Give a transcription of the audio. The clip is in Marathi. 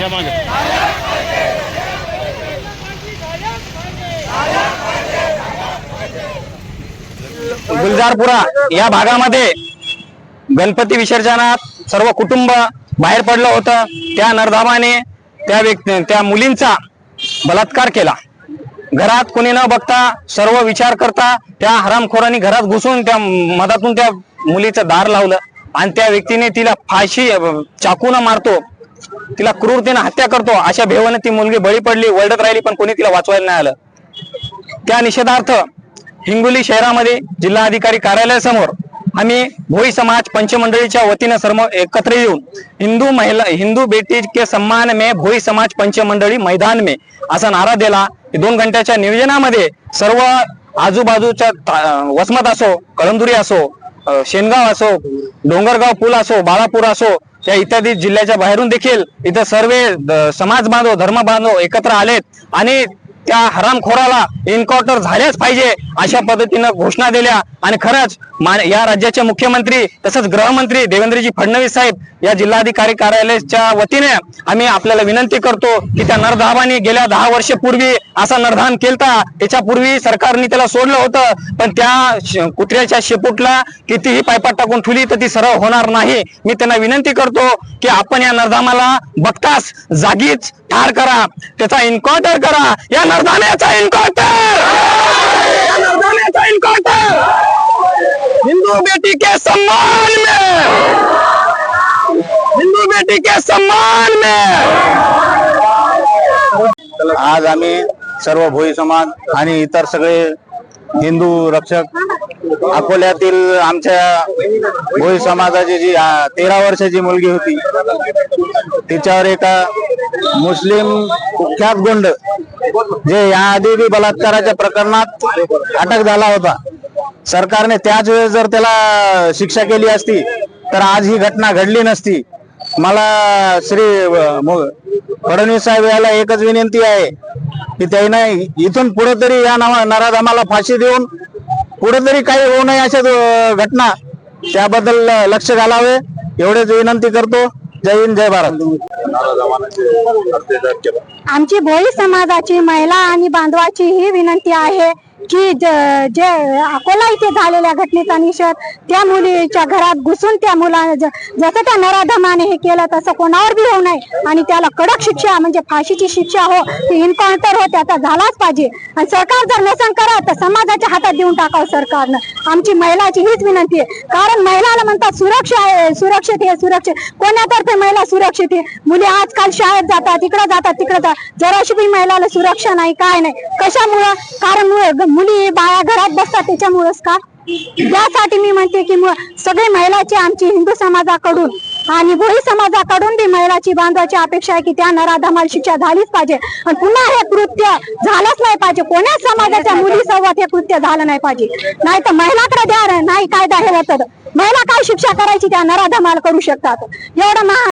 या मागे. गुलजारपुरा या भागामध्ये गणपती विसर्जनात सर्व कुटुंब बाहेर पडलं होतं. त्या नरधामाने त्या व्यक्ती त्या मुलींचा बलात्कार केला. घरात कोणी न बघता सर्व विचार करता त्या हरामखोरांनी घरात घुसून त्या मधातून त्या मुलीचं दार लावलं आणि त्या व्यक्तीने तिला फाशी चाकून मारतो. तिला क्रूरतेने हत्या करतो. अशा भेवाने ती मुलगी बळी पडली वळडत राहिली पण कोणी तिला वाचवायला नाही आलं. त्या निषेधार्थ हिंगोली शहरामध्ये जिल्हाधिकारी कार्यालयासमोर आम्ही भोई समाज पंचमंडळीच्या वतीनं सर्व एकत्र येऊन हिंदू महिला हिंदू बेटी के सम्मान में भोई समाज पंचमंडळी मैदान में असा नारा दिला. दोन घंट्याच्या नियोजनामध्ये सर्व आजूबाजूच्या वसमत असो कळंदुरी असो शेनगाव असो डोंगरगाव पूल असो बाळापूर असो या इत्यादी जिल्ह्याच्या बाहेरून देखील इथं सर्व समाज बांधव धर्म बांधव एकत्र आलेत आणि त्या हरामखोराला एन्काउंटर झाल्याच पाहिजे अशा पद्धतीनं घोषणा दिल्या. आणि खरंच या राज्याचे मुख्यमंत्री तसंच गृहमंत्री देवेंद्रजी फडणवीस साहेब या जिल्हाधिकारी कार्यालयाच्या वतीने आम्ही आपल्याला विनंती करतो की त्या नरधावाने गेल्या दहा वर्षपूर्वी असा नरधाम केलता. त्याच्यापूर्वी सरकारने त्याला सोडलं होतं पण त्या कुत्र्याच्या शेपूटला कितीही पायपाट टाकून ठुली तर ती सरळ होणार नाही. मी त्यांना विनंती करतो की आपण या नरधामाला बघताच जागीच ठार करा. त्याचा इन्क्वायटर करा. या नरधाम्याचा इन्क्वायटर या नरधाम्याचा एन्काउंटर हिंदू बेटी के सम्मान में। हिंदू बेटी के सम्मान में। आज आम्ही सर्व भोई समाज आणि इतर सगळे हिंदू रक्षक अकोल्यातील आमच्या भोई समाजाची जी तेरा वर्षाची मुलगी होती तिच्यावर एका मुस्लिम कुख्यात गुंड जे याआधी बी बलात्काराच्या प्रकरणात अटक झाला होता. सरकारने त्याच वेळेस जर त्याला शिक्षा केली असती तर आज ही घटना घडली नसती. मला श्री फडणवीस साहेब याला एकच विनंती आहे की त्याने इथून पुढे तरी या नावा नराधामाला फाशी देऊन पुढे तरी काही होऊ नये अशा घटना त्याबद्दल लक्ष घालावे एवढेच विनंती करतो. जय हिंद जय भारत. आमची भोई समाजाची महिला आणि बांधवाची ही विनंती आहे की ज- जे अकोला इथे झालेल्या घटनेचा निषेध त्या मुलीच्या घरात घुसून त्या मुला जसं त्या नराधमाने हे केलं तसं कोणावर बी होऊ नये. आणि त्याला कडक शिक्षा म्हणजे फाशीची शिक्षा हो ती इन्काउंटर हो त्याचा झालाच पाहिजे. आणि सरकार जर नसन करा तर समाजाच्या हातात देऊन टाकावं सरकारनं. आमची महिलाची हीच विनंती आहे. कारण महिलाला म्हणतात सुरक्षा आहे सुरक्षित आहे सुरक्षित. कोणातर्फे महिला सुरक्षित आहे? मुली आजकाल शाळेत जातात इकडे जातात तिकडे जातात जराशी बी महिलाला सुरक्षा नाही काय नाही. कशामुळं? कारण मुली बाया घरात बसतात त्याच्यामुळेच का? त्यासाठी मी म्हणते की सगळे महिलाची आमची हिंदू समाजाकडून आणि भोई समाजाकडून बी महिलाची बांधवाची अपेक्षा आहे की त्या नराधमाला शिक्षा झालीच पाहिजे. आणि पुन्हा हे कृत्य झालंच नाही पाहिजे. कोण्याच समाजाच्या मुली सोबत हे कृत्य झालं नाही पाहिजे? नाही तर महिलाकडे द्या नाही कायदा हे होतं महिला काय शिक्षा करायची त्या नराधमाला करू शकतात? एवढं महा